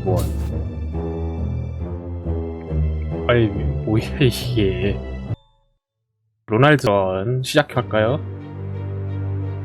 2번. 아이, 뭐야, 이게. 로날드런 시작할까요?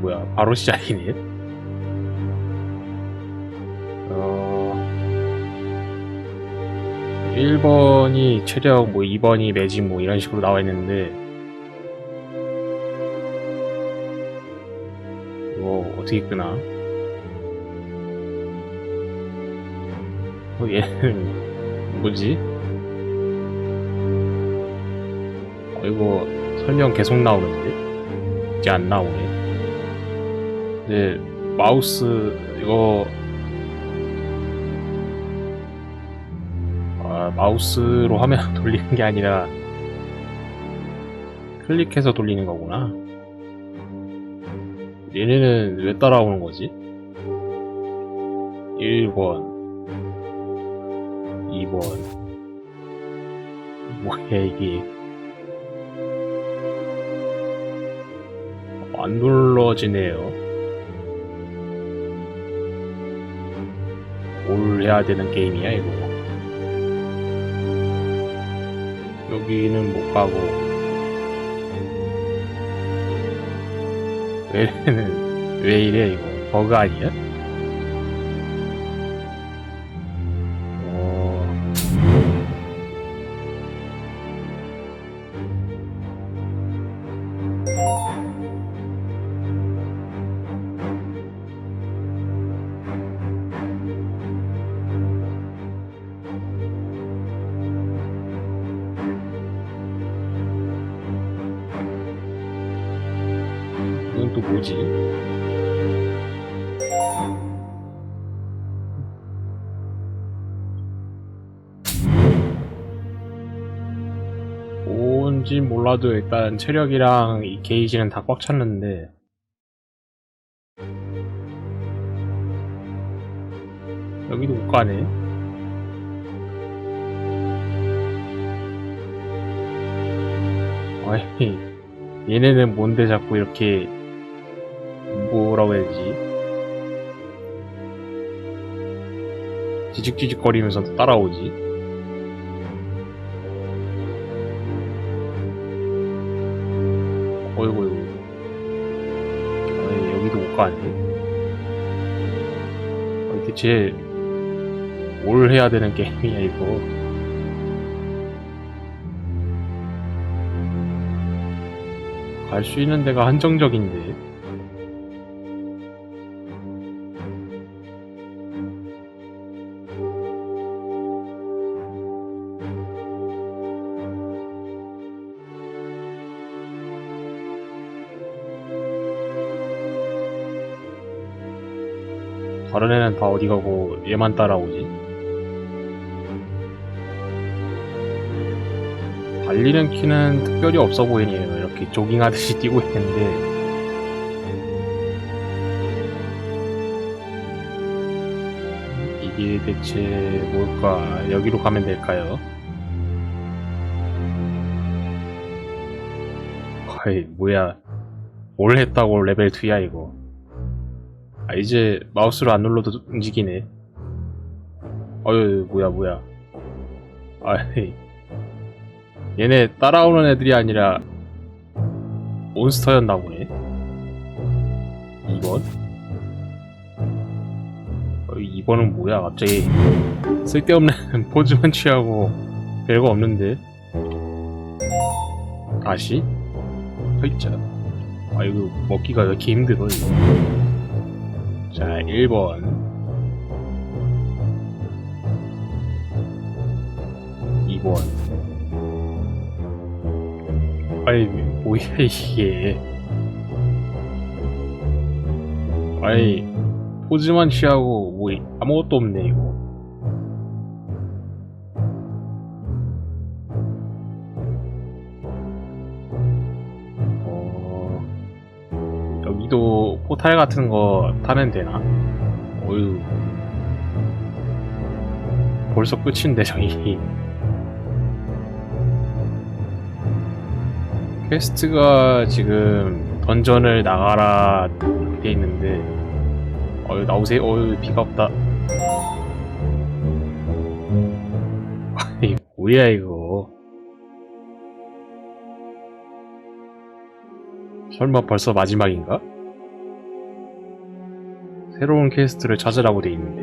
뭐야, 바로 시작이네. 어, 1번이 체력, 뭐 2번이 매진, 뭐 이런 식으로 나와 있는데, 이거 어떻게 끄나? 어, 얘는 뭐지? 어, 이거 설명 계속 나오는데? 이제 안 나오네. 근데 마우스 이거 아, 마우스로 화면 돌리는 게 아니라 클릭해서 돌리는 거구나. 얘네는 왜 따라오는 거지? 1번 2번 뭐야 이게 안 눌러지네요. 뭘 해야 되는 게임이야 이거? 여기는 못 가고. 왜 왜 이래 이거? 버그 아니야? 이건 뭔지 몰라도 일단 체력이랑 이 게이지는 다 꽉 찼는데 여기도 못 가네. 아니 얘네는 뭔데 자꾸 이렇게 뭐라고 해야 되지? 지직지직거리면서 따라오지? 아니 여기도 못 가네 아, 대체 뭘 해야 되는 게임이야 이거. 갈 수 있는 데가 한정적인데 다른 애는 다 어디 가고 얘만 따라오지. 달리는 키는 특별히 없어 보이네요. 이렇게 조깅하듯이 뛰고 있는데. 이게 대체 뭘까? 여기로 가면 될까요? 거의 뭐야. 뭘 했다고 레벨 2야 이거 아 이제 마우스로 안 눌러도 움직이네. 어휴 뭐야 뭐야. 아이. 얘네 따라오는 애들이 아니라 몬스터였나 보네. 2번? 어, 2번은 뭐야 갑자기. 쓸데없는 포즈만 취하고 별거 없는데. 다시? 허이자 아 이거 먹기가 왜 이렇게 힘들어 이거 자 1번. 2번. 아니 뭐야 이게. 아니 포즈만 취하고 뭐 아무것도 없네 이거 포탈 같은 거 타면 되나? 어휴. 벌써 끝인데 저기 퀘스트가 지금 던전을 나가라 돼 있는데 어유 나오세요. 어유 비가 없다. 뭐야 이거. 설마 벌써 마지막인가? 새로운 퀘스트를 찾으라고 돼 있는데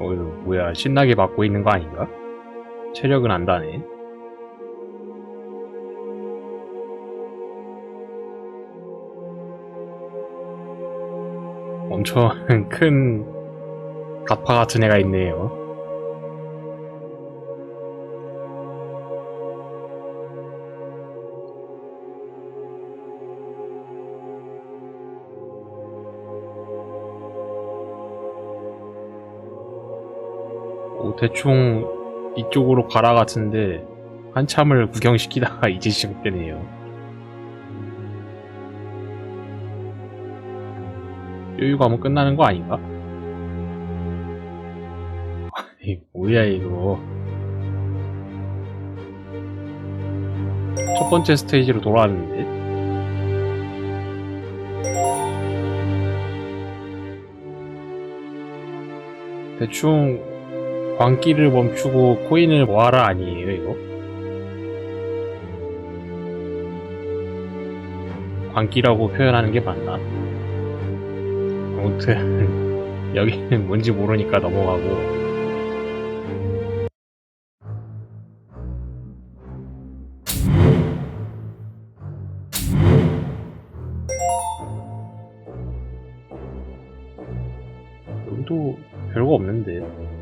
어 뭐야 신나게 맞고 있는 거 아닌가? 체력은 안 다네 엄청 큰 가파 같은 애가 있네요. 대충 이쪽으로 가라 같은데 한참을 구경시키다가 이제 시작되네요. 요유가면 끝나는 거 아닌가? 아니 뭐야 이거 첫 번째 스테이지로 돌아왔는데 대충 광기를 멈추고 코인을 모아라 아니에요 이거? 광기라고 표현하는 게 맞나? 아무튼 여기는 뭔지 모르니까 넘어가고 여기도 별거 없는데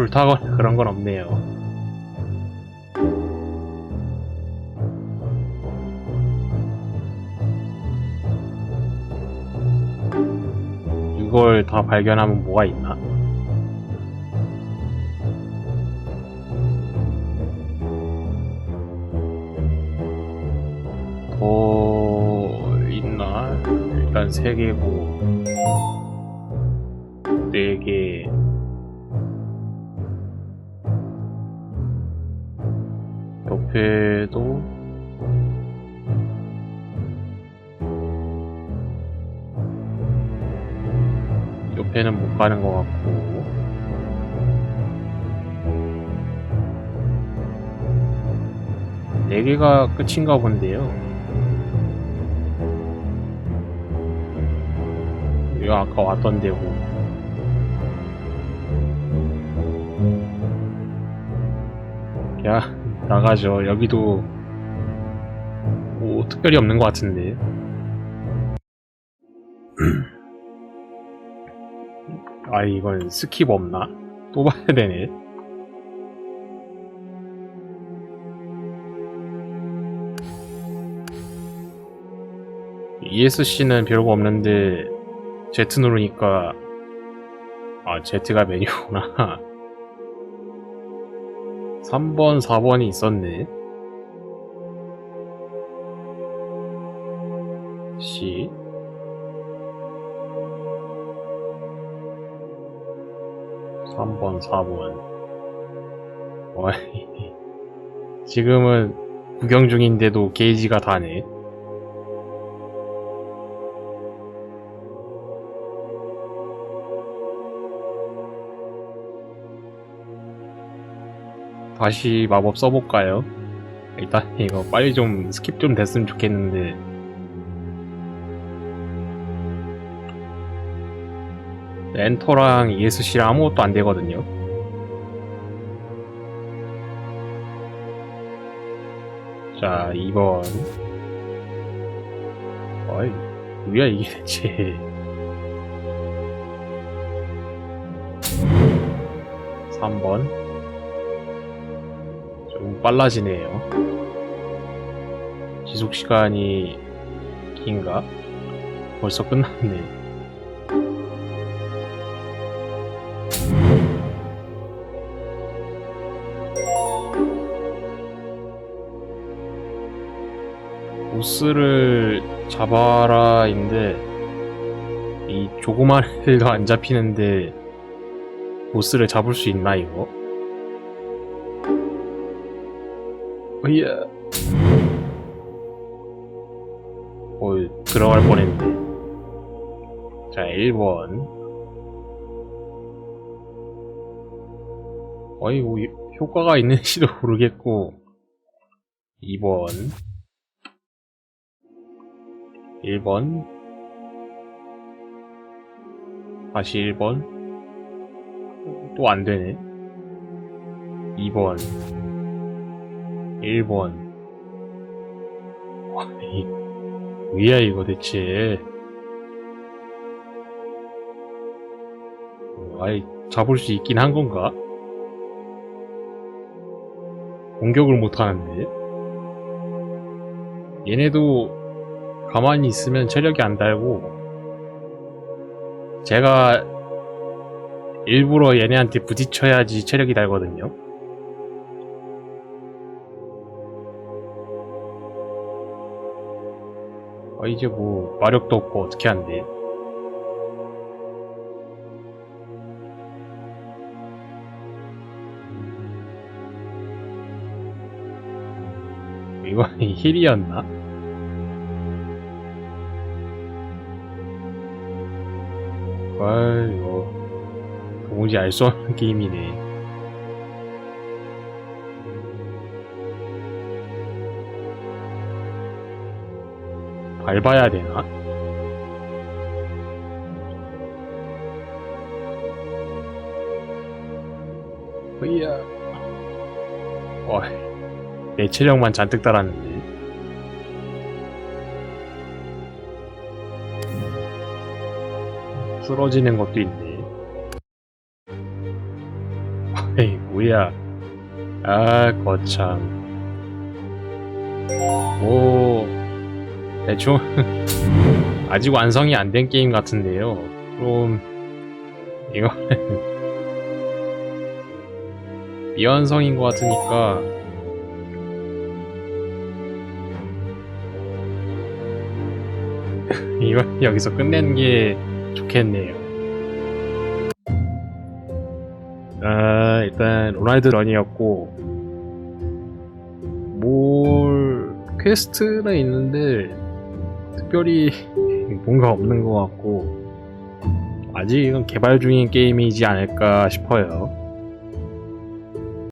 불타거나 그런 건 없네요. 이걸 다 발견하면 뭐가 있나? 더 있나? 일단 세 개고 네 개. 옆에도 옆에는 못 가는 것 같고 네 개가 끝인가 본데요. 이거 아까 왔던 데고 야 나가죠. 여기도 뭐 특별히 없는 것 같은데. 아 이건 스킵 없나? 또 봐야 되네. ESC는 별거 없는데 Z 누르니까 아 Z가 메뉴구나. 3번, 4번이 있었네. C. 삼번 4번. 어이. 지금은 구경 중인데도 게이지가 다네. 다시 마법 써볼까요? 일단 이거 빨리 좀 스킵 좀 됐으면 좋겠는데 엔터랑 ESC랑 아무것도 안 되거든요. 자, 2번. 어이, 뭐야 이게 대체. 3번. 좀 빨라지네요. 지속 시간이 긴가? 벌써 끝났네. 보스를 잡아라인데 이 조그만 애들도 안 잡히는데 보스를 잡을 수 있나 이거? 어이야. 어, 들어갈 뻔했는데. 자, 1번. 어이, 뭐, 효과가 있는지도 모르겠고. 2번. 1번. 다시 1번. 또 안 되네. 2번. 1번. 아니, 뭐야, 이거 대체. 어, 아이, 잡을 수 있긴 한 건가? 공격을 못 하는데. 얘네도 가만히 있으면 체력이 안 달고, 제가 일부러 얘네한테 부딪혀야지 체력이 달거든요. 어, 이제 뭐 마력도 없고 어떻게 한대? 이건 힐이었나? 아, 이거 뭔지 알 수 없는 게임이네. 밟아야 되나? 으이야. 와, 내 체력만 잔뜩 달았는데. 쓰러지는 것도 있네. 에이, 뭐야. 아, 거참. 뭐, 대충, 아직 완성이 안 된 게임 같은데요. 그럼, 이거는, 미완성인 것 같으니까, 이건 여기서 끝내는 게 좋겠네요. 아, 일단 로날드 런이었고 뭘 퀘스트는 있는데 특별히 뭔가 없는 것 같고 아직은 개발 중인 게임이지 않을까 싶어요.